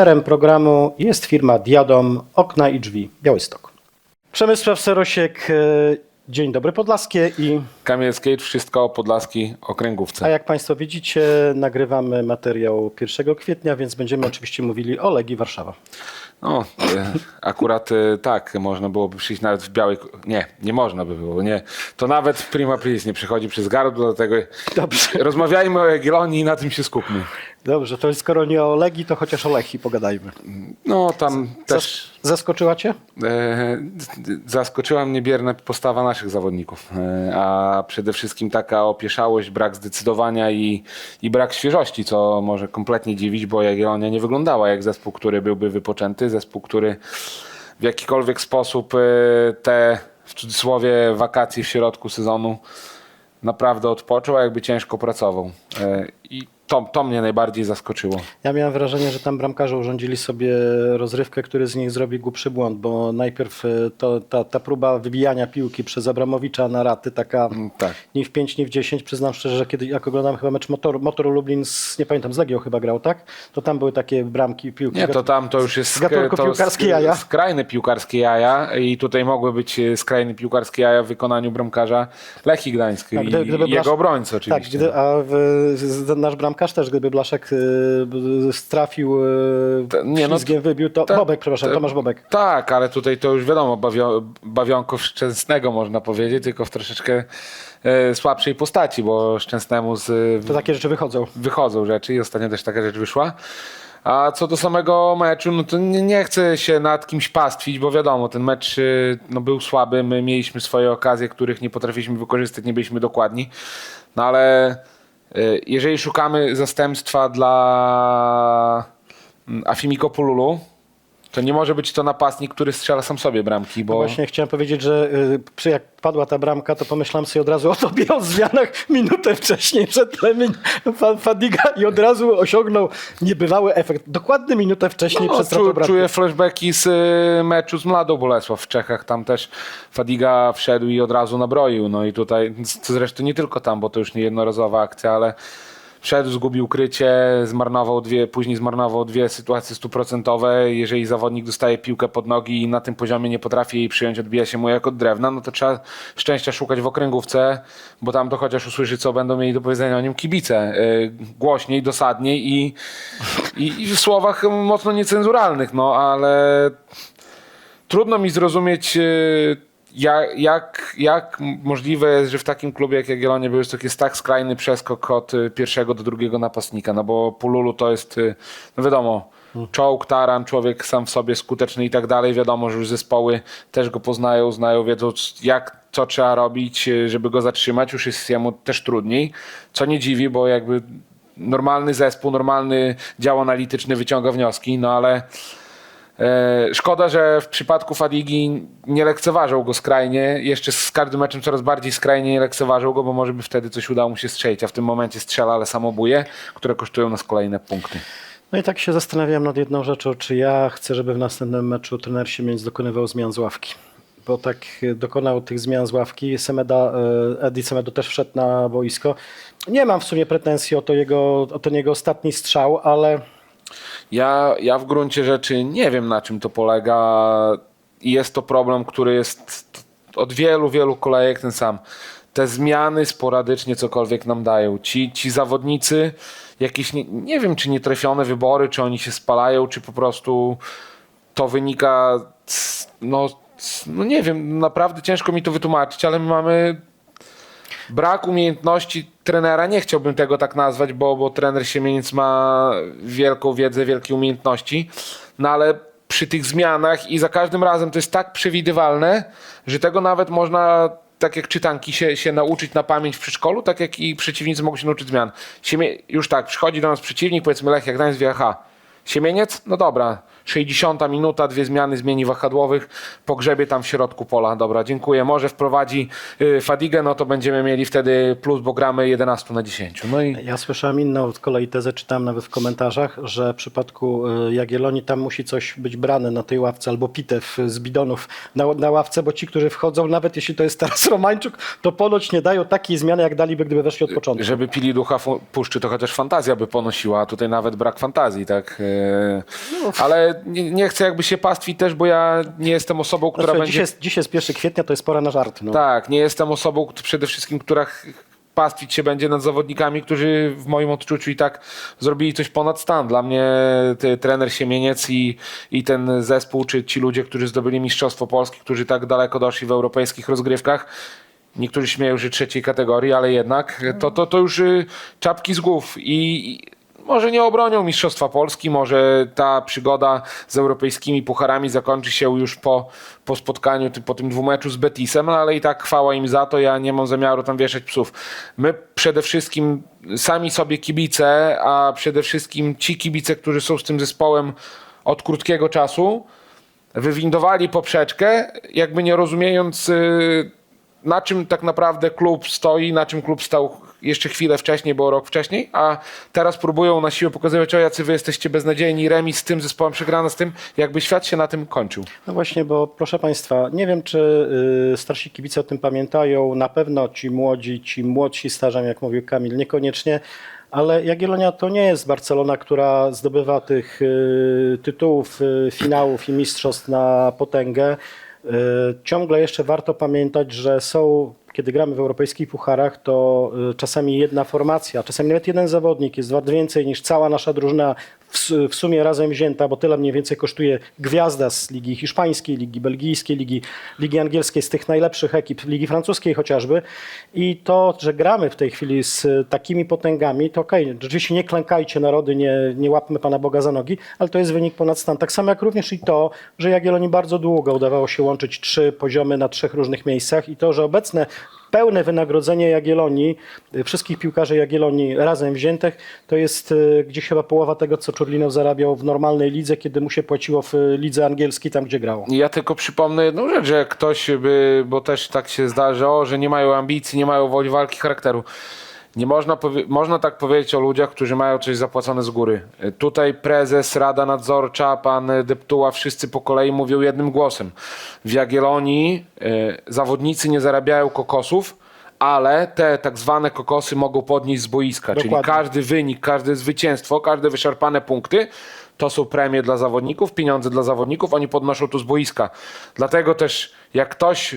Partnerem programu jest firma Diadom Okna i Drzwi Białystok. Przemysław Serosiek, e, Dzień Dobry Podlaskie i Kamil Skate, wszystko o Podlaski okręgówce. a jak Państwo widzicie nagrywamy materiał 1 kwietnia, więc będziemy oczywiście mówili o Legii Warszawa. No, e, akurat e, tak, można byłoby przyjść nawet w białej... Nie, nie można by było, nie. To nawet Prima Aprilis nie przychodzi przez gardło, dlatego Dobrze. rozmawiajmy o Jagiellonii i na tym się skupmy. Dobrze, to skoro nie o Legii, to chociaż o Lechii pogadajmy. No, tam też Zas- Zaskoczyła Cię? e, zaskoczyła mnie bierna postawa naszych zawodników, e, a przede wszystkim taka opieszałość, brak zdecydowania i, i brak świeżości, co może kompletnie dziwić, bo Jagiellonia nie wyglądała jak zespół, który byłby wypoczęty, zespół, który w jakikolwiek sposób e, te w cudzysłowie wakacje w środku sezonu naprawdę odpoczął, a jakby ciężko pracował. E, I to, to mnie najbardziej zaskoczyło. Ja miałem wrażenie, że tam bramkarze urządzili sobie rozrywkę, który z nich zrobi głupszy błąd, bo najpierw e, to, ta, ta próba wybijania piłki przez Abramowicza na raty, taka tak. ni w 5, ni w 10. Przyznam szczerze, że kiedy jak oglądam chyba mecz Motor, Motoru Lublin z, nie pamiętam, z Legią chyba grał, tak? To tam były takie bramki, piłki. Nie, to tam to już jest to piłkarskie sk- jaja. skrajne piłkarskie jaja i tutaj mogły być e, skrajne piłkarskie jaja w wykonaniu bramkarza Lechii Gdańsk Tak, gdyby jego Blasz- obrońcy Tak, oczywiście. gdy, a w, nasz bramkarz też, gdyby Blaszek y, strafił, y, nie, no ślizgiem wybił, to to- Bobek, przepraszam, to- Tomasz Bobek. Tak, ale tutaj to już wiadomo, bawio, bawionko szczęsnego można powiedzieć, tylko w troszeczkę e, słabszej postaci, bo szczęsnemu z, To takie rzeczy wychodzą. wychodzą rzeczy i ostatnio też taka rzecz wyszła. A co do samego meczu, no to nie, nie chcę się nad kimś pastwić, bo wiadomo, ten mecz y, no, był słaby, my mieliśmy swoje okazje, których nie potrafiliśmy wykorzystać, nie byliśmy dokładni. No ale y, jeżeli szukamy zastępstwa dla mm, Afimiko Pululu, to nie może być to napastnik, który strzela sam sobie bramki, bo... No Właśnie chciałem powiedzieć, że y, przy jak padła ta bramka, to pomyślałem sobie od razu o tobie, o zmianach minutę wcześniej przed Fa- Fadiga i od razu osiągnął niebywały efekt. Dokładnie minutę wcześniej No, przed stratą czu, bramki. czuję flashbacki z y, meczu z Mladą Bolesław w Czechach. Tam też Fadiga wszedł i od razu nabroił. No i tutaj, zresztą nie tylko tam, bo to już nie jednorazowa akcja, ale wszedł, zgubił krycie, zmarnował dwie, później zmarnował dwie sytuacje stuprocentowe. Jeżeli zawodnik dostaje piłkę pod nogi i na tym poziomie nie potrafi jej przyjąć, odbija się mu jak od drewna, no to trzeba szczęścia szukać w okręgówce, bo tam to chociaż usłyszy, co będą mieli do powiedzenia o nim kibice. Y, głośniej, dosadniej i, i, i w słowach mocno niecenzuralnych, no ale trudno mi zrozumieć, y, jak, jak, jak możliwe jest, że w takim klubie jak Jagiellonia Białystok jest tak skrajny przeskok od y, pierwszego do drugiego napastnika, no bo Pululu to jest, y, no wiadomo, czołg, taran, człowiek sam w sobie skuteczny i tak dalej. Wiadomo, że już zespoły też go poznają, znają, wiedzą jak, co trzeba robić, y, żeby go zatrzymać. Już jest jemu też trudniej, co nie dziwi, bo jakby normalny zespół, normalny dział analityczny wyciąga wnioski, no ale Szkoda, że w przypadku Fadigi nie lekceważą go skrajnie. Jeszcze z każdym meczem coraz bardziej skrajnie nie lekceważą go, bo może by wtedy coś udało mu się strzelić, a w tym momencie strzela, ale samobuje, które kosztują nas kolejne punkty. No i tak się zastanawiałem nad jedną rzeczą, czy ja chcę, żeby w następnym meczu trener Siemiec dokonywał zmian z ławki. Bo tak e, dokonał tych zmian z ławki. Semeda, e, Edi Semedo też wszedł na boisko. Nie mam w sumie pretensji o, to jego, o ten jego ostatni strzał, ale Ja, ja w gruncie rzeczy nie wiem, na czym to polega. I jest to problem, który jest od wielu, wielu kolejek ten sam. Te zmiany sporadycznie cokolwiek nam dają. Ci, ci zawodnicy, jakieś, nie, nie wiem, czy nietrafione wybory, czy oni się spalają, czy po prostu to wynika, no, no nie wiem, naprawdę ciężko mi to wytłumaczyć, ale my mamy brak umiejętności trenera, nie chciałbym tego tak nazwać, bo, bo trener Siemieniec ma wielką wiedzę, wielkie umiejętności, no ale przy tych zmianach i za każdym razem to jest tak przewidywalne, że tego nawet można, tak jak czytanki, się, się nauczyć na pamięć w przedszkolu, tak jak i przeciwnicy mogą się nauczyć zmian. Siemie, już tak, przychodzi do nas przeciwnik, powiedzmy Lechia Gdańsk, wie, aha, Siemieniec? No dobra. 60 minuta, dwie zmiany zmieni wahadłowych, pogrzebie tam w środku pola. Dobra, dziękuję. Może wprowadzi y, Fadigę, no to będziemy mieli wtedy plus, bo gramy 11 na 10. No i Ja słyszałem inną z kolei tezę, czytałem nawet w komentarzach, że w przypadku y, Jagiellonii tam musi coś być brane na tej ławce albo pitew z bidonów na, na ławce, bo ci, którzy wchodzą, nawet jeśli to jest teraz Romańczuk, to ponoć nie dają takiej zmiany, jak daliby, gdyby weszli od początku. żeby pili ducha puszczy, to chociaż fantazja by ponosiła, a tutaj nawet brak fantazji, tak? E, Ale nie, nie chcę jakby się pastwić też, bo ja nie jestem osobą, która Znaczy, będzie... dzisiaj, jest, dzisiaj jest 1 kwietnia, to jest pora na żart. No. Tak, nie jestem osobą przede wszystkim, która pastwić się będzie nad zawodnikami, którzy w moim odczuciu i tak zrobili coś ponad stan. Dla mnie trener Siemieniec i, i ten zespół, czy ci ludzie, którzy zdobyli Mistrzostwo Polski, którzy tak daleko doszli w europejskich rozgrywkach, niektórzy śmieją, że trzeciej kategorii, ale jednak to, to, to już y, czapki z głów i może nie obronią Mistrzostwa Polski, może ta przygoda z europejskimi pucharami zakończy się już po, po spotkaniu, po tym dwumeczu z Betisem, no ale i tak chwała im za to, ja nie mam zamiaru tam wieszać psów. My przede wszystkim sami sobie kibice, a przede wszystkim ci kibice, którzy są z tym zespołem od krótkiego czasu, wywindowali poprzeczkę, jakby nie rozumiejąc y, na czym tak naprawdę klub stoi, na czym klub stał jeszcze chwilę wcześniej, bo rok wcześniej, a teraz próbują na siłę pokazywać, o jacy wy jesteście beznadziejni, remis z tym zespołem, przegrana z tym, jakby świat się na tym kończył. No właśnie, bo proszę Państwa, nie wiem, czy y, starsi kibice o tym pamiętają. Na pewno ci młodzi, ci młodsi starzem, jak mówił Kamil, niekoniecznie. Ale Jagiellonia to nie jest Barcelona, która zdobywa tych y, tytułów, y, finałów i mistrzostw na potęgę. Y, Ciągle jeszcze warto pamiętać, że są, kiedy gramy w europejskich pucharach, to y, czasami jedna formacja, czasami nawet jeden zawodnik jest wart więcej niż cała nasza drużyna w, sumie razem wzięta, bo tyle mniej więcej kosztuje gwiazda z ligi hiszpańskiej, ligi belgijskiej, ligi, ligi angielskiej, z tych najlepszych ekip, ligi francuskiej chociażby. I to, że gramy w tej chwili z takimi potęgami, to okej, rzeczywiście nie klękajcie narody, nie, nie łapmy Pana Boga za nogi, ale to jest wynik ponad stan. Tak samo jak również i to, że Jagiellonii bardzo długo udawało się łączyć trzy poziomy na trzech różnych miejscach i to, że obecne pełne wynagrodzenie Jagiellonii, y, wszystkich piłkarzy Jagiellonii razem wziętych, to jest y, gdzieś chyba połowa tego, co Czurlinow zarabiał w normalnej lidze, kiedy mu się płaciło w y, lidze angielskiej, tam gdzie grało. Ja tylko przypomnę jedną rzecz, że ktoś by, bo też tak się zdarzało, że nie mają ambicji, nie mają woli walki charakteru. Nie można, powie- można tak powiedzieć o ludziach, którzy mają coś zapłacone z góry. Y, Tutaj prezes, rada nadzorcza, pan Deptuła, wszyscy po kolei mówią jednym głosem. W Jagiellonii y, zawodnicy nie zarabiają kokosów, ale te tak zwane kokosy mogą podnieść z boiska, czyli Dokładnie. każdy wynik, każde zwycięstwo, każde wyszarpane punkty to są premie dla zawodników, pieniądze dla zawodników, oni podnoszą to z boiska. Dlatego też jak ktoś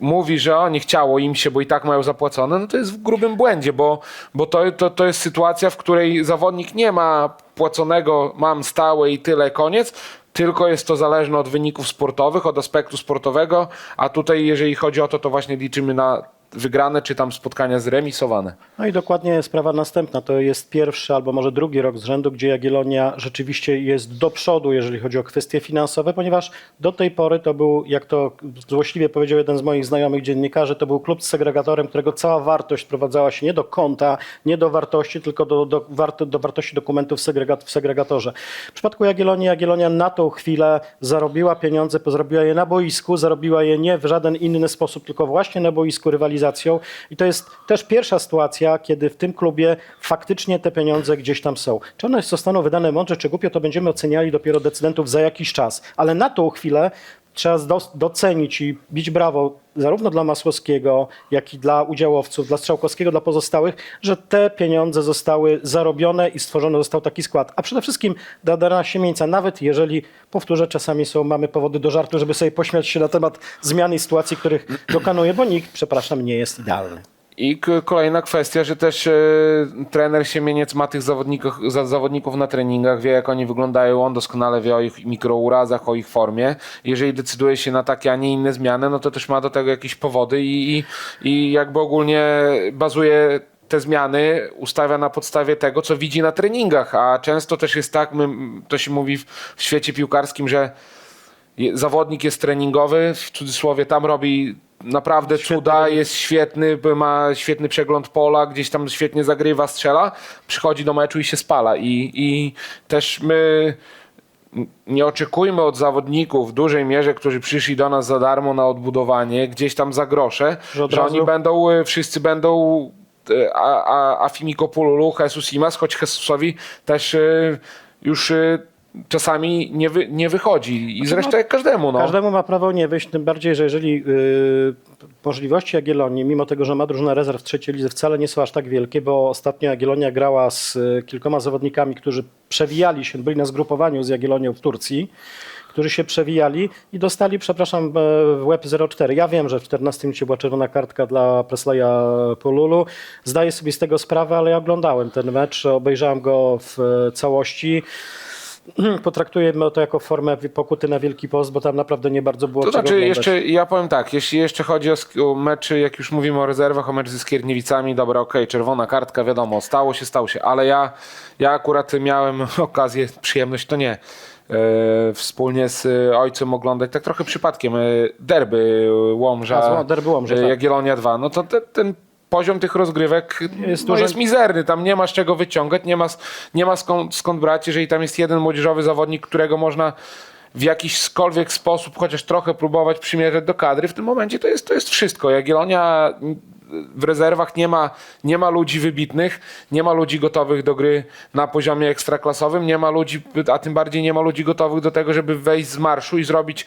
mówi, że o, nie chciało im się, bo i tak mają zapłacone, no to jest w grubym błędzie, bo, bo to, to, to jest sytuacja, w której zawodnik nie ma płaconego, mam stałe i tyle, koniec, tylko jest to zależne od wyników sportowych, od aspektu sportowego, a tutaj jeżeli chodzi o to, to właśnie liczymy na wygrane, czy tam spotkania zremisowane. No i dokładnie sprawa następna. To jest pierwszy albo może drugi rok z rzędu, gdzie Jagiellonia rzeczywiście jest do przodu, jeżeli chodzi o kwestie finansowe, ponieważ do tej pory to był, jak to złośliwie powiedział jeden z moich znajomych dziennikarzy, to był klub z segregatorem, którego cała wartość sprowadzała się nie do konta, nie do wartości, tylko do, do, wart, do wartości dokumentów segregat, w segregatorze. W przypadku Jagiellonii, Jagiellonia na tą chwilę zarobiła pieniądze, zrobiła je na boisku, zarobiła je nie w żaden inny sposób, tylko właśnie na boisku rywalizacją. I to jest też pierwsza sytuacja, kiedy w tym klubie faktycznie te pieniądze gdzieś tam są. Czy one zostaną wydane mądrze, czy głupio, to będziemy oceniali dopiero decydentów za jakiś czas. Ale na tą chwilę trzeba docenić i bić brawo zarówno dla Masłowskiego, jak i dla udziałowców, dla Strzałkowskiego, dla pozostałych, że te pieniądze zostały zarobione i stworzony został taki skład. A przede wszystkim dla Dana Siemieńca, nawet jeżeli, powtórzę, czasami są, mamy powody do żartu, żeby sobie pośmiać się na temat zmian i sytuacji, których dokonuje, bo nikt, przepraszam, nie jest idealny. I kolejna kwestia, że też e, trener Siemieniec ma tych zawodników, za, zawodników na treningach, wie jak oni wyglądają, on doskonale wie o ich mikrourazach, o ich formie. Jeżeli decyduje się na takie, a nie inne zmiany, no to też ma do tego jakieś powody i, i, i jakby ogólnie bazuje te zmiany ustawia na podstawie tego, co widzi na treningach, a często też jest tak, my, to się mówi w, w świecie piłkarskim, że zawodnik jest treningowy, w cudzysłowie tam robi naprawdę cuda, jest świetny, ma świetny przegląd pola, gdzieś tam świetnie zagrywa, strzela, przychodzi do meczu i się spala. I, i też my nie oczekujmy od zawodników w dużej mierze, którzy przyszli do nas za darmo na odbudowanie, gdzieś tam za grosze, Że że, oni będą, e, wszyscy będą e, a, a, a Fimiko Pululu, Jesus Imas, choć Jesusowi też e, już czasami nie, wy, nie wychodzi. I zresztą jak każdemu. No. Każdemu ma prawo nie wyjść, tym bardziej, że jeżeli yy, możliwości Jagiellonii, mimo tego, że ma drużynę rezerw w trzeciej lidze, wcale nie są aż tak wielkie, bo ostatnio Jagiellonia grała z y, kilkoma zawodnikami, którzy przewijali się, byli na zgrupowaniu z Jagiellonią w Turcji, którzy się przewijali i dostali, przepraszam, e, w łeb 0,4. Ja wiem, że w 14 minucie była czerwona kartka dla Presleya Polulu. Zdaję sobie z tego sprawę, ale ja oglądałem ten mecz, obejrzałem go w e, całości. Potraktujemy to jako formę pokuty na Wielki Post, bo tam naprawdę nie bardzo było To czego znaczy, oglądać. jeszcze, ja powiem tak, jeśli jeszcze chodzi o, sk- o meczy, jak już mówimy o rezerwach, o mecz ze Skierniewicami, dobra, okej, czerwona kartka, wiadomo, stało się, stało się, ale ja, ja akurat miałem okazję, przyjemność, to nie, e, wspólnie z e, ojcem oglądać, tak trochę przypadkiem, e, derby Łomża, A, derby Łomża, e, tak. Jagiellonia 2, no to te, ten poziom tych rozgrywek Jest no, dużo- jest mizerny, tam nie ma z czego wyciągać, nie ma, nie ma skąd, skąd brać, jeżeli tam jest jeden młodzieżowy zawodnik, którego można w jakiśkolwiek sposób chociaż trochę próbować przymierzać do kadry, w tym momencie to jest, to jest wszystko. Jagiellonia w rezerwach nie ma, nie ma ludzi wybitnych, nie ma ludzi gotowych do gry na poziomie ekstraklasowym, nie ma ludzi, a tym bardziej nie ma ludzi gotowych do tego, żeby wejść z marszu i zrobić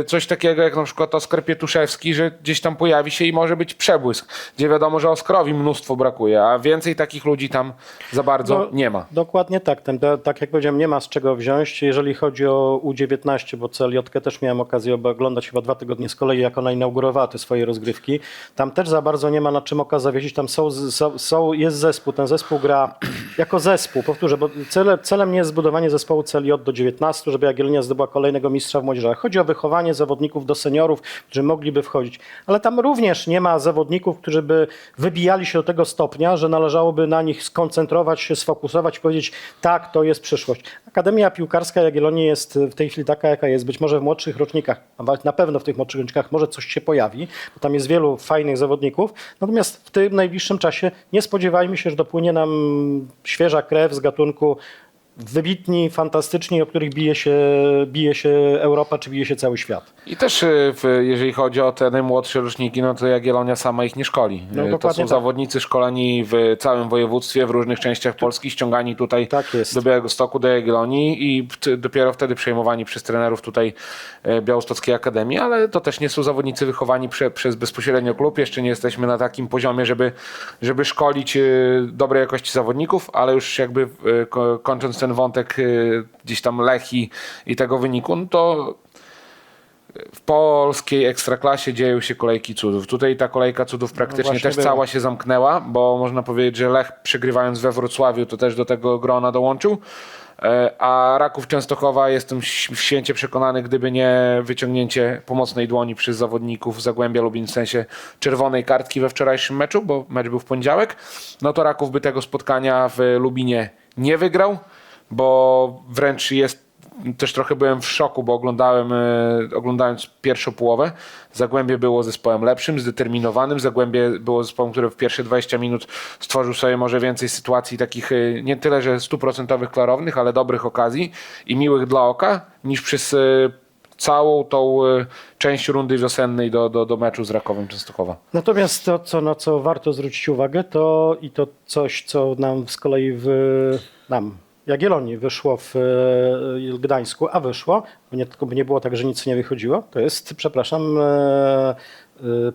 y, coś takiego jak na przykład Oskar Pietuszewski, że gdzieś tam pojawi się i może być przebłysk, gdzie wiadomo, że Oskrowi mnóstwo brakuje, a więcej takich ludzi tam za bardzo No, nie ma. Dokładnie tak. Ten, tak jak powiedziałem, nie ma z czego wziąć. Jeżeli chodzi o U19, bo CLJ też miałem okazję oglądać chyba dwa tygodnie z kolei, jak ona inaugurowała te swoje rozgrywki. Tam też za bardzo nie ma na czym oka zawiesić. Tam są, są, jest zespół. Ten zespół gra jako zespół. Powtórzę, bo cele, celem nie jest zbudowanie zespołu CLJ do 19, żeby Jagiellonia zdobyła kolejnego mistrza w młodzieżach. Chodzi o wychowanie zawodników do seniorów, którzy mogliby wchodzić. Ale tam również nie ma zawodników, którzy by wybijali się do tego stopnia, że należałoby na nich skoncentrować się, sfokusować i powiedzieć, tak, to jest przyszłość. Akademia Piłkarska Jagiellonii jest w tej chwili taka, jaka jest. Być może w młodszych rocznikach, na pewno w tych młodszych rocznikach może coś się pojawi, bo tam jest wielu fajnych zawodników. Natomiast w tym najbliższym czasie nie spodziewajmy się, że dopłynie nam świeża krew z gatunku wybitni, fantastyczni, o których bije się, bije się Europa, czy bije się cały świat. I też y, w, jeżeli chodzi o te najmłodsze roczniki, no to Jagiellonia sama ich nie szkoli. No, Y, to są tak. zawodnicy szkoleni w całym województwie, w różnych częściach Polski, ściągani tutaj Tak do Białegostoku, do Jagiellonii i dopiero wtedy przejmowani przez trenerów tutaj e, Białostockiej Akademii, ale to też nie są zawodnicy wychowani prze, przez bezpośrednio klub. Jeszcze nie jesteśmy na takim poziomie, żeby, żeby szkolić y, dobrej jakości zawodników, ale już jakby y, ko- kończąc ten wątek y, gdzieś tam Lechi i tego wyniku, no to w polskiej ekstraklasie dzieją się kolejki cudów. Tutaj ta kolejka cudów praktycznie No też była. cała się zamknęła, bo można powiedzieć, że Lech przegrywając we Wrocławiu to też do tego grona dołączył. E, A Raków Częstochowa jestem święcie przekonany, gdyby nie wyciągnięcie pomocnej dłoni przez zawodników Zagłębia Lubin w sensie czerwonej kartki we wczorajszym meczu, bo mecz był w poniedziałek, no to Raków by tego spotkania w Lubinie nie wygrał, bo wręcz jest też trochę byłem w szoku, bo oglądałem, e, oglądając pierwszą połowę. Zagłębie było zespołem lepszym, zdeterminowanym. Zagłębie było zespołem, który w pierwsze 20 minut stworzył sobie może więcej sytuacji takich e, nie tyle, że stuprocentowych, klarownych, ale dobrych okazji i miłych dla oka, niż przez e, całą tą część rundy wiosennej do, do, do meczu z Rakowem Częstochowa. Natomiast to, co, na co warto zwrócić uwagę, to i to coś, co nam z kolei w nam, Jagiellonii wyszło w e, Gdańsku, a wyszło, nie, tylko nie było tak, że nic nie wychodziło, to jest, przepraszam, e,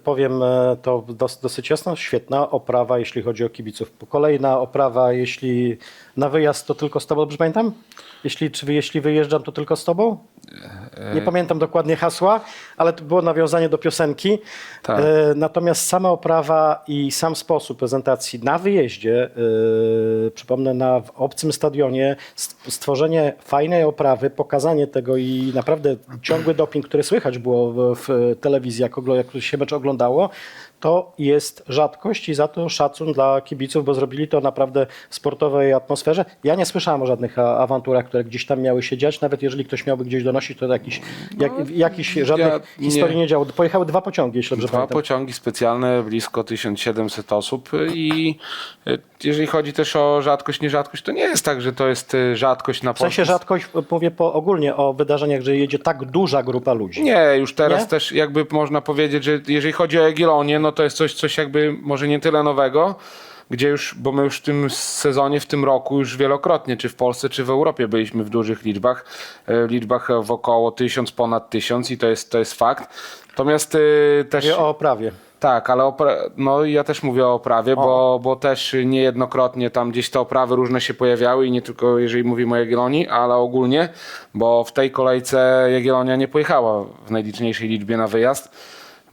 powiem e, to dos, dosyć jasno, świetna oprawa, jeśli chodzi o kibiców. Kolejna oprawa, jeśli na wyjazd to tylko z tobą, dobrze pamiętam? Jeśli, czy jeśli wyjeżdżam, to tylko z tobą? Nie pamiętam dokładnie hasła, ale to było nawiązanie do piosenki. Tak. E, Natomiast sama oprawa i sam sposób prezentacji na wyjeździe, e, przypomnę, na w obcym stadionie, st- stworzenie fajnej oprawy, pokazanie tego i naprawdę ciągły doping, który słychać było w, telewizji, jak, jak się mecz oglądało, to jest rzadkość i za to szacun dla kibiców, bo zrobili to naprawdę w sportowej atmosferze. Ja nie słyszałem o żadnych a- awanturach, które gdzieś tam miały się dziać, nawet jeżeli ktoś miałby gdzieś donosić, to jakiś, jak, jakiś żadnych ja nie- historii nie działo. Pojechały dwa pociągi, jeśli dobrze Dwa pamiętam. pociągi specjalne, blisko 1700 osób i y, jeżeli chodzi też o rzadkość, nierzadkość, to nie jest tak, że to jest y, rzadkość na W sensie polskim rzadkość, mówię po, ogólnie o wydarzeniach, że jedzie tak duża grupa ludzi. Nie, już teraz Nie? też jakby można powiedzieć, że jeżeli chodzi o Jagiellonię, no to jest coś, coś jakby może nie tyle nowego, gdzie już, bo my już w tym sezonie, w tym roku już wielokrotnie, czy w Polsce, czy w Europie byliśmy w dużych liczbach, e, liczbach w około tysiąc, ponad tysiąc i to jest, to jest fakt. Natomiast y, też... Mówię o oprawie. Tak, ale opra- no ja też mówię o oprawie, bo, bo też niejednokrotnie tam gdzieś te oprawy różne się pojawiały i nie tylko jeżeli mówimy o Jagiellonii, ale ogólnie, bo w tej kolejce Jagiellonia nie pojechała w najliczniejszej liczbie na wyjazd,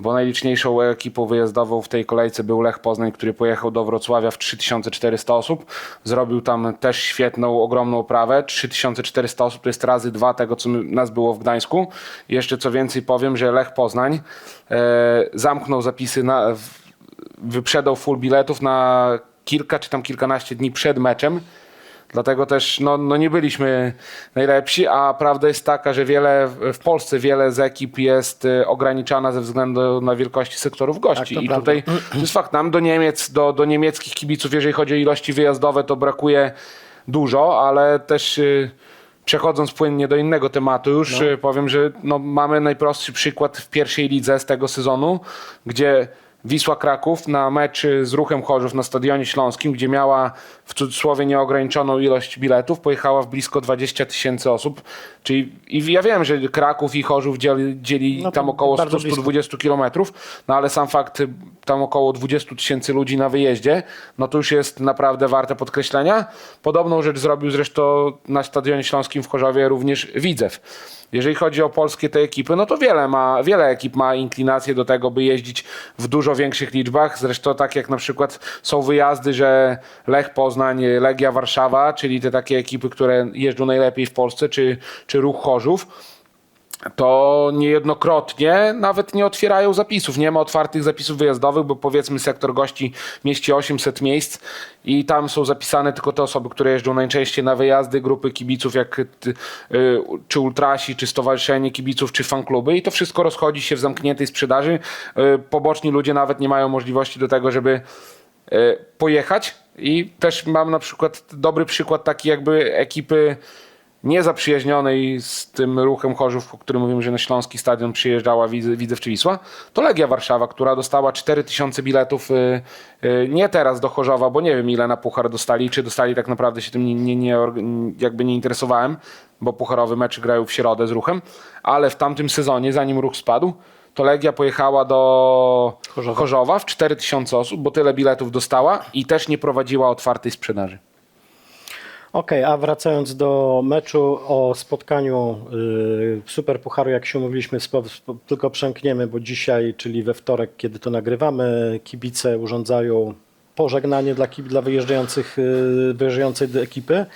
bo najliczniejszą ekipą wyjazdową w tej kolejce był Lech Poznań, który pojechał do Wrocławia w 3400 osób. Zrobił tam też świetną, ogromną oprawę. 3400 osób to jest razy dwa tego, co nas było w Gdańsku. Jeszcze co więcej powiem, że Lech Poznań e, zamknął zapisy na, wyprzedał full biletów na kilka czy tam kilkanaście dni przed meczem. Dlatego też no, no nie byliśmy najlepsi, a prawda jest taka, że wiele w Polsce wiele z ekip jest y, ograniczana ze względu na wielkości sektorów gości. Tak, I prawda. tutaj to jest fakt, nam do Niemiec, do, do niemieckich kibiców, jeżeli chodzi o ilości wyjazdowe, to brakuje dużo, ale też y, przechodząc płynnie do innego tematu już y, powiem, że no, mamy najprostszy przykład w pierwszej lidze z tego sezonu, gdzie Wisła Kraków na mecz z Ruchem Chorzów na Stadionie Śląskim, gdzie miała w cudzysłowie nieograniczoną ilość biletów, pojechała w blisko 20 tysięcy osób. Czyli i ja wiem, że Kraków i Chorzów dzieli, dzieli No tam około bardzo blisko. 100-120 kilometrów, no ale sam fakt tam około 20 tysięcy ludzi na wyjeździe, no to już jest naprawdę warte podkreślenia. Podobną rzecz zrobił zresztą na Stadionie Śląskim w Chorzowie również Widzew. Jeżeli chodzi o polskie te ekipy, no to wiele, ma, wiele ekip ma inklinację do tego, by jeździć w dużo większych liczbach. Zresztą tak jak na przykład są wyjazdy, że Lech Poznań, Legia Warszawa, czyli te takie ekipy, które jeżdżą najlepiej w Polsce, czy, czy Ruch Chorzów, to niejednokrotnie nawet nie otwierają zapisów. Nie ma otwartych zapisów wyjazdowych, bo powiedzmy sektor gości mieści 800 miejsc i tam są zapisane tylko te osoby, które jeżdżą najczęściej na wyjazdy, grupy kibiców, jak y, czy ultrasi, czy stowarzyszenie kibiców, czy fankluby i to wszystko rozchodzi się w zamkniętej sprzedaży. Y, Poboczni ludzie nawet nie mają możliwości do tego, żeby e, pojechać i też mam na przykład dobry przykład taki jakby ekipy niezaprzyjaźnionej z tym ruchem Chorzów, o którym mówimy, że na Śląski Stadion przyjeżdżała Widze- Widzew czy Wisła, to Legia Warszawa, która dostała 4000 biletów y, y, nie teraz do Chorzowa, bo nie wiem ile na puchar dostali, czy dostali tak naprawdę się tym nie, nie, nie, jakby nie interesowałem, bo pucharowy mecz grają w środę z ruchem, ale w tamtym sezonie, zanim ruch spadł, to Legia pojechała do Chorzowa. Chorzowa w 4000 osób, bo tyle biletów dostała i też nie prowadziła otwartej sprzedaży. Okej, a wracając do meczu o spotkaniu y, Super Pucharu, jak się umówiliśmy, spo, spo, tylko przemkniemy, bo dzisiaj, czyli we wtorek, kiedy to nagrywamy, kibice urządzają pożegnanie dla, kib- dla wyjeżdżających, y, wyjeżdżającej do ekipy.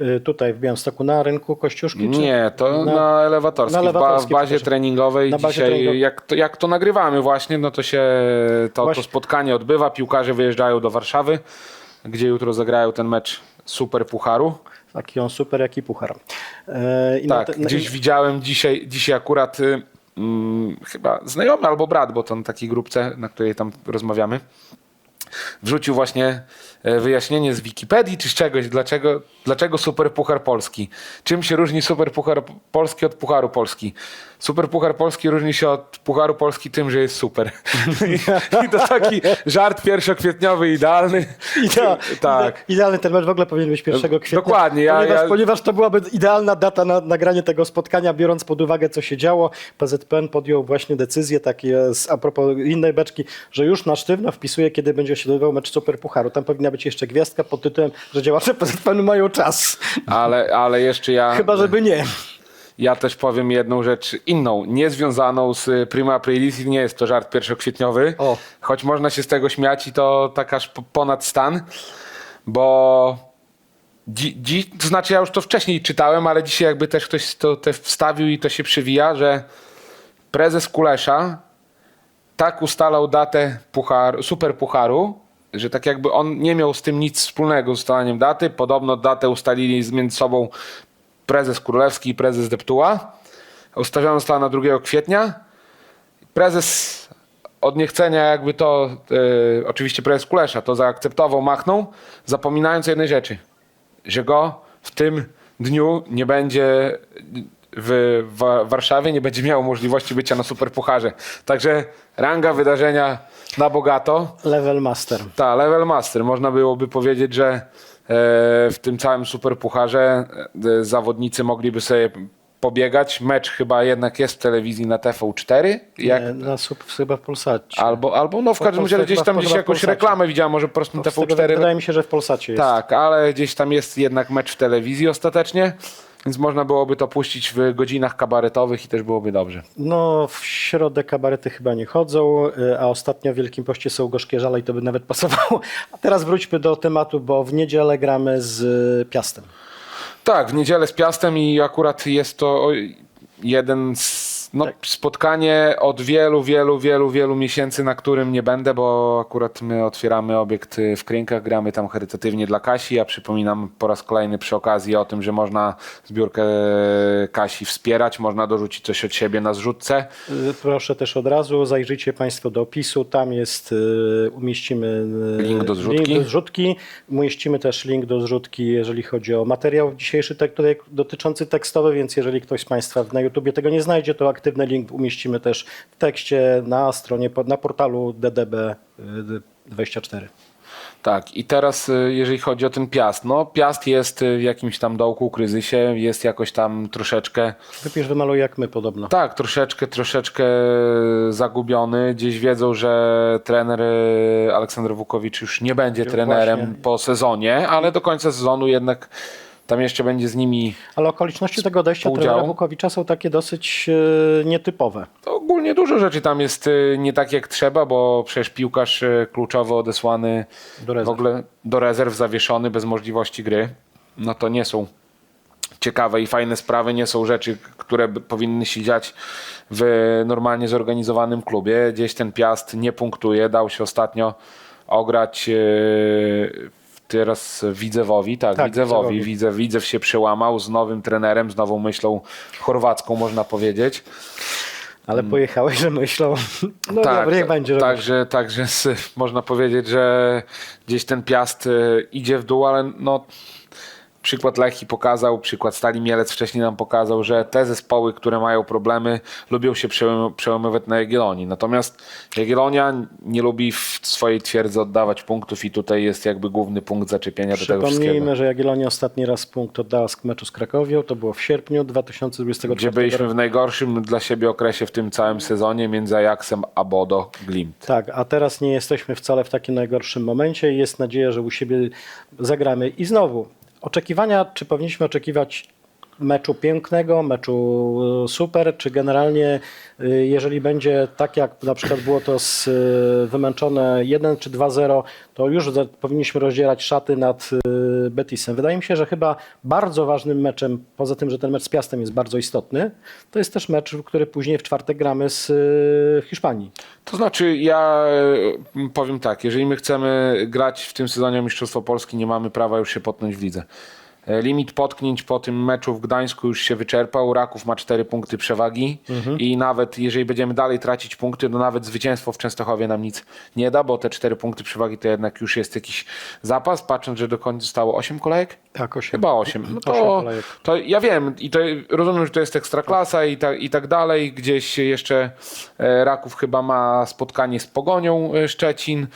Y, tutaj w Białymstoku na rynku Kościuszki? czy- Nie, to na, na- elewatorskiej, na w, ba, w elewatorskiej, bazie przepraszam. treningowej. Na bazie dzisiaj, treningowej. jak, to, jak to nagrywamy właśnie, no to się to, to Właśnie- spotkanie odbywa. Piłkarze wyjeżdżają do Warszawy, gdzie jutro zagrają ten mecz Super Pucharu. Taki on super, jak i puchar. E, i Tak, te- gdzieś widziałem dzisiaj, dzisiaj akurat y, mm, chyba znajomy albo brat, bo to na takiej grupce, na której tam rozmawiamy, wrzucił właśnie e, wyjaśnienie z Wikipedii czy z czegoś, dlaczego, dlaczego Super Puchar Polski. Czym się różni Super Puchar Polski od Pucharu Polski? Super Puchar Polski różni się od Pucharu Polski tym, że jest super. I to taki żart pierwszokwietniowy, idealny. Idea, tak. ide- Idealny ten mecz w ogóle powinien być 1 kwietnia. Dokładnie, ja- ponieważ, ja- ponieważ to byłaby idealna data na nagranie tego spotkania, biorąc pod uwagę, co się działo. PZPN podjął właśnie decyzję, takie z, a propos innej beczki, że już na sztywno wpisuje, kiedy będzie się odbywał mecz Super Pucharu. Tam powinna być jeszcze gwiazdka pod tytułem, że działacze PZPN mają czas. Ale, ale jeszcze ja... Chyba, żeby nie. Ja też powiem jedną rzecz inną, niezwiązaną z Prima Aprilis nie jest to żart pierwszokwietniowy, O. choć można się z tego śmiać i to tak aż po- ponad stan, bo dzi, dzi, to znaczy ja już to wcześniej czytałem, ale dzisiaj jakby też ktoś to te wstawił i to się przewija, że prezes Kulesza tak ustalał datę puchar, super pucharu, że tak jakby on nie miał z tym nic wspólnego z ustalaniem daty. Podobno datę ustalili między sobą prezes Królewski i prezes Deptuła. Ustawiono została na 2 kwietnia. Prezes od niechcenia jakby to, e, oczywiście prezes Kulesza to zaakceptował, machnął, zapominając jednej rzeczy, że go w tym dniu nie będzie w Wa- Warszawie, nie będzie miał możliwości bycia na Superpucharze. Także ranga wydarzenia na bogato. Level master. Ta, level master. Można byłoby powiedzieć, że e, w tym całym superpucharze e, zawodnicy mogliby sobie pobiegać. Mecz chyba jednak jest w telewizji na TV4. Jak, Nie, na sub, chyba w Polsacie. albo, albo no w każdym razie gdzieś tam gdzieś jakąś reklamę widziałem, może po prostu na Z tego TV4. Wydaje mi się, że w Polsacie jest. Tak, ale gdzieś tam jest jednak mecz w telewizji ostatecznie, więc można byłoby to puścić w godzinach kabaretowych i też byłoby dobrze. No, w środę kabarety chyba nie chodzą, y, a ostatnio w Wielkim Poście są gorzkie żale i to by nawet pasowało. A teraz wróćmy do tematu, bo w niedzielę gramy z y, Piastem. Tak, w niedzielę z Piastem i akurat jest to jeden z, no, Tak. spotkanie od wielu, wielu, wielu, wielu miesięcy, na którym nie będę, bo akurat my otwieramy obiekt w Krynkach, gramy tam charytatywnie dla Kasi. Ja przypominam po raz kolejny przy okazji o tym, że można zbiórkę Kasi wspierać, można dorzucić coś od siebie na zrzutce. Y, Proszę też od razu, zajrzyjcie Państwo do opisu, tam jest, y, umieścimy y, Link do zrzutki. link do zrzutki. Umieścimy też link do zrzutki, jeżeli chodzi o materiał dzisiejszy tutaj dotyczący tekstowy, więc jeżeli ktoś z Państwa na YouTubie tego nie znajdzie, to aktywny link umieścimy też w tekście na stronie, na portalu DDB24. Tak, i teraz y, jeżeli chodzi o ten Piast, no Piast jest y, w jakimś tam dołku, kryzysie, jest jakoś tam troszeczkę Wypisz, wymaluj jak my podobno. Tak, troszeczkę, troszeczkę zagubiony. Gdzieś wiedzą, że trener Aleksander Wukowicz już nie będzie Właśnie. trenerem po sezonie, ale do końca sezonu jednak tam jeszcze będzie z nimi. Ale okoliczności tego odejścia trenera Wukowicza są takie dosyć e, nietypowe. To ogólnie dużo rzeczy tam jest e, nie tak jak trzeba, bo przecież piłkarz e, kluczowy odesłany w ogóle do rezerw zawieszony bez możliwości gry. No to nie są ciekawe i fajne sprawy, nie są rzeczy, które powinny się dziać w normalnie zorganizowanym klubie. Gdzieś ten Piast nie punktuje, dał się ostatnio ograć teraz Widzewowi, tak, Tak, Widzewowi. Widzew, Widzew się przełamał z nowym trenerem, z nową myślą chorwacką można powiedzieć. Ale pojechałeś, że myślą. No dobra, niech będzie. że Także, także można powiedzieć, że gdzieś ten Piast e, idzie w dół, ale no, przykład Lechi pokazał, przykład Stali Mielec wcześniej nam pokazał, że te zespoły, które mają problemy, lubią się przełam- przełamywać na Jagiellonii. Natomiast Jagiellonia nie lubi w swojej twierdzy oddawać punktów i tutaj jest jakby główny punkt zaczepienia do tego wszystkiego. Przypomnijmy, że Jagiellonia ostatni raz punkt oddała z meczu z Krakowią. To było w sierpniu 2024 Gdzie byliśmy w najgorszym dla siebie okresie w tym całym sezonie między Ajaxem a Bodo Glimt. Tak, a teraz nie jesteśmy wcale w takim najgorszym momencie i jest nadzieja, że u siebie zagramy. I znowu, oczekiwania, czy powinniśmy oczekiwać meczu pięknego, meczu e, super, czy generalnie e, jeżeli będzie tak jak na przykład było to z e, wymęczone 1 czy 2-0, to już powinniśmy rozdzierać szaty nad Betisem. Wydaje mi się, że chyba bardzo ważnym meczem, poza tym, że ten mecz z Piastem jest bardzo istotny, to jest też mecz, który później w czwartek gramy z Hiszpanii. To znaczy, ja powiem tak, jeżeli my chcemy grać w tym sezonie Mistrzostwo Polski, nie mamy prawa już się potknąć w lidze. E, Limit potknięć po tym meczu w Gdańsku już się wyczerpał. Raków ma 4 punkty przewagi i nawet jeżeli będziemy dalej tracić punkty, to nawet zwycięstwo w Częstochowie nam nic nie da, bo te 4 punkty przewagi to jednak już jest jakiś zapas, patrząc, że do końca zostało 8 kolejek. Tak, osiem. Chyba 8. No Osiem to, kolejek. to ja wiem i to rozumiem, że to jest ekstraklasa i, ta, i tak dalej. Gdzieś jeszcze e, Raków chyba ma spotkanie z Pogonią e, Szczecin.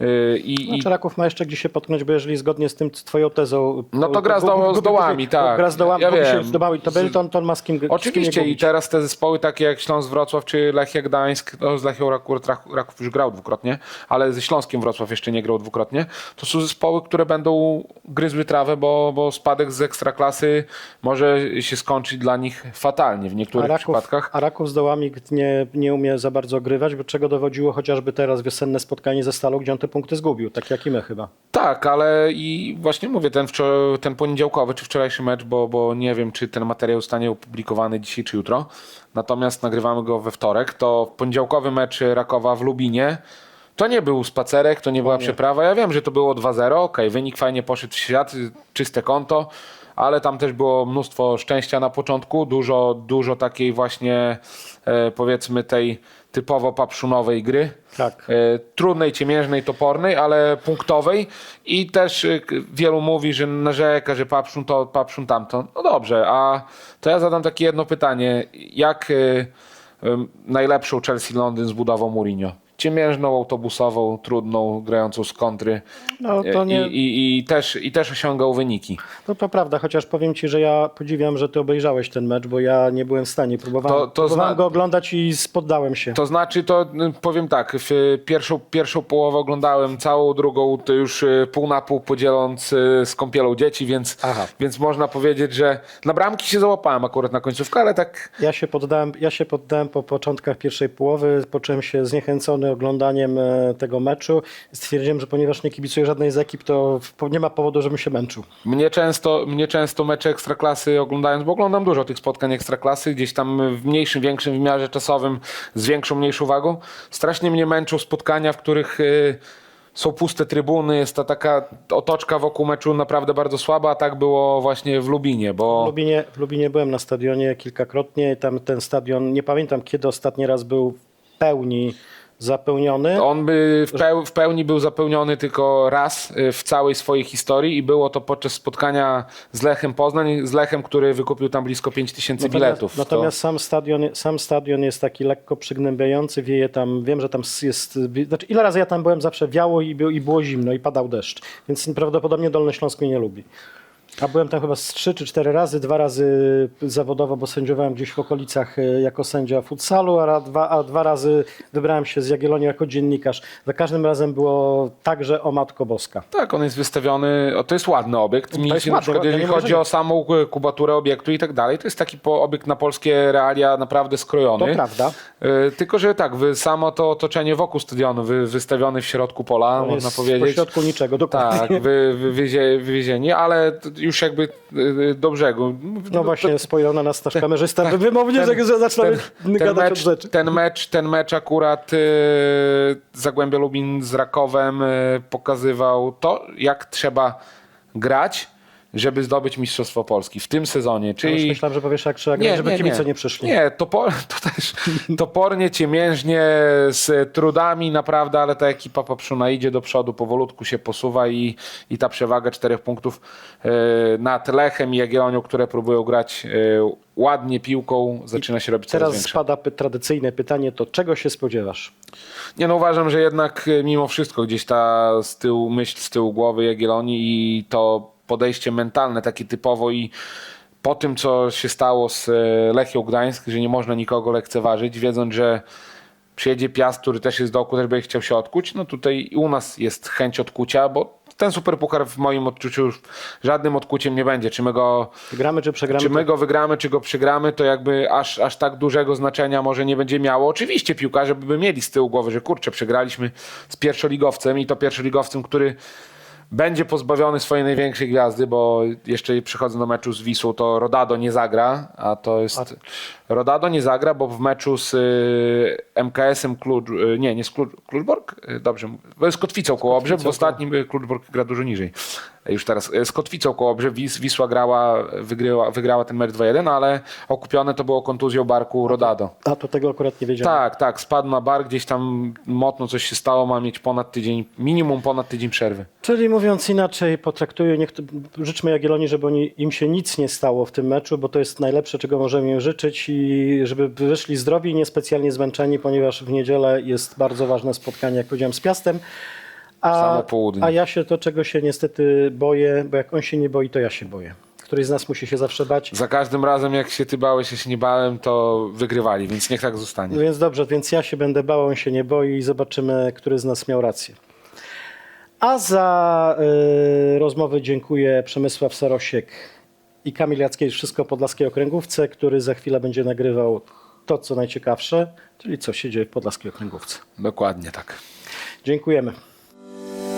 e, I, i, Znaczy Raków ma jeszcze gdzie się potknąć, bo jeżeli zgodnie z tym twoją tezą... No to gra z gu- z dołami, tak. Gra z dołami, Ja się wiem. z dołami, to Belton to on ma z kim z kim Oczywiście i teraz te zespoły takie jak Śląsk Wrocław czy Lechia Gdańsk, no z Lechią Raków, Raków już grał dwukrotnie, ale ze Śląskiem Wrocław jeszcze nie grał dwukrotnie, to są zespoły, które będą gryzły trawę, bo bo, bo spadek z ekstraklasy może się skończyć dla nich fatalnie w niektórych Araków, przypadkach. Araków z dołami nie, nie umie za bardzo grywać, bo czego dowodziło chociażby teraz wiosenne spotkanie ze Stalą, gdzie on te punkty zgubił, tak jak i my chyba. Tak, ale i właśnie mówię, ten, ten poniedziałkowy czy wczorajszy mecz, bo, bo nie wiem, czy ten materiał zostanie opublikowany dzisiaj czy jutro. Natomiast nagrywamy go we wtorek. To poniedziałkowy mecz Rakowa w Lubinie. To nie był spacerek, to nie była przeprawa. Ja wiem, że to było 2-0. Okej, wynik fajnie poszedł w świat, czyste konto, ale tam też było mnóstwo szczęścia na początku, dużo, dużo takiej właśnie e, powiedzmy tej typowo papszunowej gry. Tak. E, trudnej, ciemiężnej, topornej, ale punktowej i też e, k- wielu mówi, że narzeka, że papszun to, papszun tamto. No dobrze, a to ja zadam takie jedno pytanie. Jak e, em, najlepszą Chelsea Londyn zbudował Mourinho? Ciemiężną, autobusową, trudną, grającą z kontry No e, to nie, i, i, i, też, i też osiągał wyniki. no to prawda, chociaż powiem Ci, że ja podziwiam, że Ty obejrzałeś ten mecz, bo ja nie byłem w stanie. Próbowałem, To- to próbowałem zna- go oglądać i poddałem się. To znaczy, to y, powiem tak, w pierwszą, pierwszą połowę oglądałem, całą drugą to już y, pół na pół podzieląc y, z kąpielą dzieci, więc, Aha. więc można powiedzieć, że na bramki się załapałem akurat na końcówkę, ale tak Ja się, poddałem, ja się poddałem po początkach pierwszej połowy, poczułem się zniechęcony oglądaniem e, tego meczu. Stwierdziłem, że ponieważ nie kibicuję żadnej z ekip, to nie ma powodu, żebym się męczył. mnie często, mnie często mecze ekstraklasy oglądając, bo oglądam dużo tych spotkań ekstraklasy, gdzieś tam w mniejszym, większym wymiarze czasowym, z większą, mniejszą wagą. Strasznie mnie męczą spotkania, w których y, są puste trybuny, jest ta taka otoczka wokół meczu naprawdę bardzo słaba, a tak było właśnie w Lubinie, bo... W Lubinie, w Lubinie byłem na stadionie kilkakrotnie. Tam ten stadion, nie pamiętam kiedy ostatni raz był w pełni zapełniony. On by w, peł, w pełni był zapełniony tylko raz y, w całej swojej historii i było to podczas spotkania z Lechem Poznań, z Lechem, który wykupił tam blisko 5 tysięcy biletów. Natomiast, natomiast sam, stadion, sam stadion jest taki lekko przygnębiający, wieje tam, wiem, że tam jest, znaczy ile razy ja tam byłem, zawsze wiało i, był, i było zimno i padał deszcz, więc prawdopodobnie Dolny Śląsk mnie nie lubi. A byłem tam chyba z trzy czy cztery razy, dwa razy zawodowo, bo sędziowałem gdzieś w okolicach e, jako sędzia futsalu, a dwa, a dwa razy wybrałem się z Jagiellonii jako dziennikarz. Za każdym razem było także o Matko Boska. To, tak, on jest wystawiony, o, to jest ładny obiekt. Mi jest się ładny, przykład, jeżeli chodzi o samą y, kubaturę obiektu i tak dalej, to jest taki obiekt na polskie realia naprawdę skrojony. To prawda. Y, Tylko, że tak, wy, samo to otoczenie wokół stadionu, wy, wystawiony w środku pola, On można powiedzieć. pośrodku niczego, dokładnie. Tak, wy, wywiezie, wywiezieni, ale już jakby y, do brzegu. No właśnie, spojrzał na nas nasz kamerzysta wymownie, że, że zaczynamy ten, gadać od mecz, rzeczy. ten mecz, ten mecz akurat y, Zagłębia Lubin z Rakowem y, pokazywał to, jak trzeba grać, żeby zdobyć Mistrzostwo Polski w tym sezonie. Już Czyli myślałem, że powiesz jak trzeba grać, żeby kibice nie, przyszli. Nie, topor, to też topornie, ciemiężnie, z trudami naprawdę, ale ta ekipa poprzuna idzie do przodu, powolutku się posuwa i, i ta przewaga czterech punktów e, nad Lechem i Jagiellonią, które próbują grać e, ładnie piłką, zaczyna się robić coraz Teraz spada tradycyjne pytanie, to czego się spodziewasz? Nie no, uważam, że jednak e, mimo wszystko gdzieś ta z tyłu, myśl z tyłu głowy Jagiellonii i to podejście mentalne takie typowo i po tym, co się stało z e, Lechią Gdańsk, że nie można nikogo lekceważyć, wiedząc, że przyjedzie Piast, który też jest z dołku, też będzie chciał się odkuć, no tutaj u nas jest chęć odkucia, bo ten superpuchar w moim odczuciu już żadnym odkuciem nie będzie. Czy my go Gramy czy przegramy? czy my go wygramy, czy go przegramy, to jakby aż, aż tak dużego znaczenia może nie będzie miało. Oczywiście piłkarze by mieli z tyłu głowy, że kurczę, przegraliśmy z pierwszoligowcem i to pierwszoligowcem, który będzie pozbawiony swojej największej gwiazdy, bo jeszcze przychodzę do meczu z Wisłą, to Rodado nie zagra, a to jest... Rodado nie zagra, bo w meczu z y, MKS-em Klucz... y, Nie, nie z Klucz, Kluczbork? Y, Dobrze, z Kotwicą Kołobrzeg, w ostatnim Kluczbork gra dużo niżej. Już teraz y, z Kotwicą Wis, Wisła grała, wygryła, wygrała ten mecz 2-1, ale okupione to było kontuzją barku Rodado. A to tego akurat nie wiedziałem. Tak, tak, spadł na bar, gdzieś tam mocno coś się stało, ma mieć ponad tydzień, minimum ponad tydzień przerwy. Czyli mówiąc inaczej, potraktuję, niech życzmy Jagiellonii, żeby oni, im się nic nie stało w tym meczu, bo to jest najlepsze, czego możemy im życzyć i żeby wyszli zdrowi i niespecjalnie zmęczeni, ponieważ w niedzielę jest bardzo ważne spotkanie, jak powiedziałem, z Piastem. A, Samo południe. a ja się to, czego się niestety boję, bo jak on się nie boi, to ja się boję. Któryś z nas musi się zawsze bać. Za każdym razem, jak się ty bałeś, ja się nie bałem, to wygrywali, więc niech tak zostanie. No więc dobrze, więc ja się będę bał, on się nie boi i zobaczymy, który z nas miał rację. A za y, rozmowę dziękuję Przemysław Sarosiek i Kamil Jackiewicz, wszystko Podlaskiej Okręgówce, który za chwilę będzie nagrywał to, co najciekawsze, czyli co się dzieje w Podlaskiej Okręgówce. Dokładnie tak. Dziękujemy. you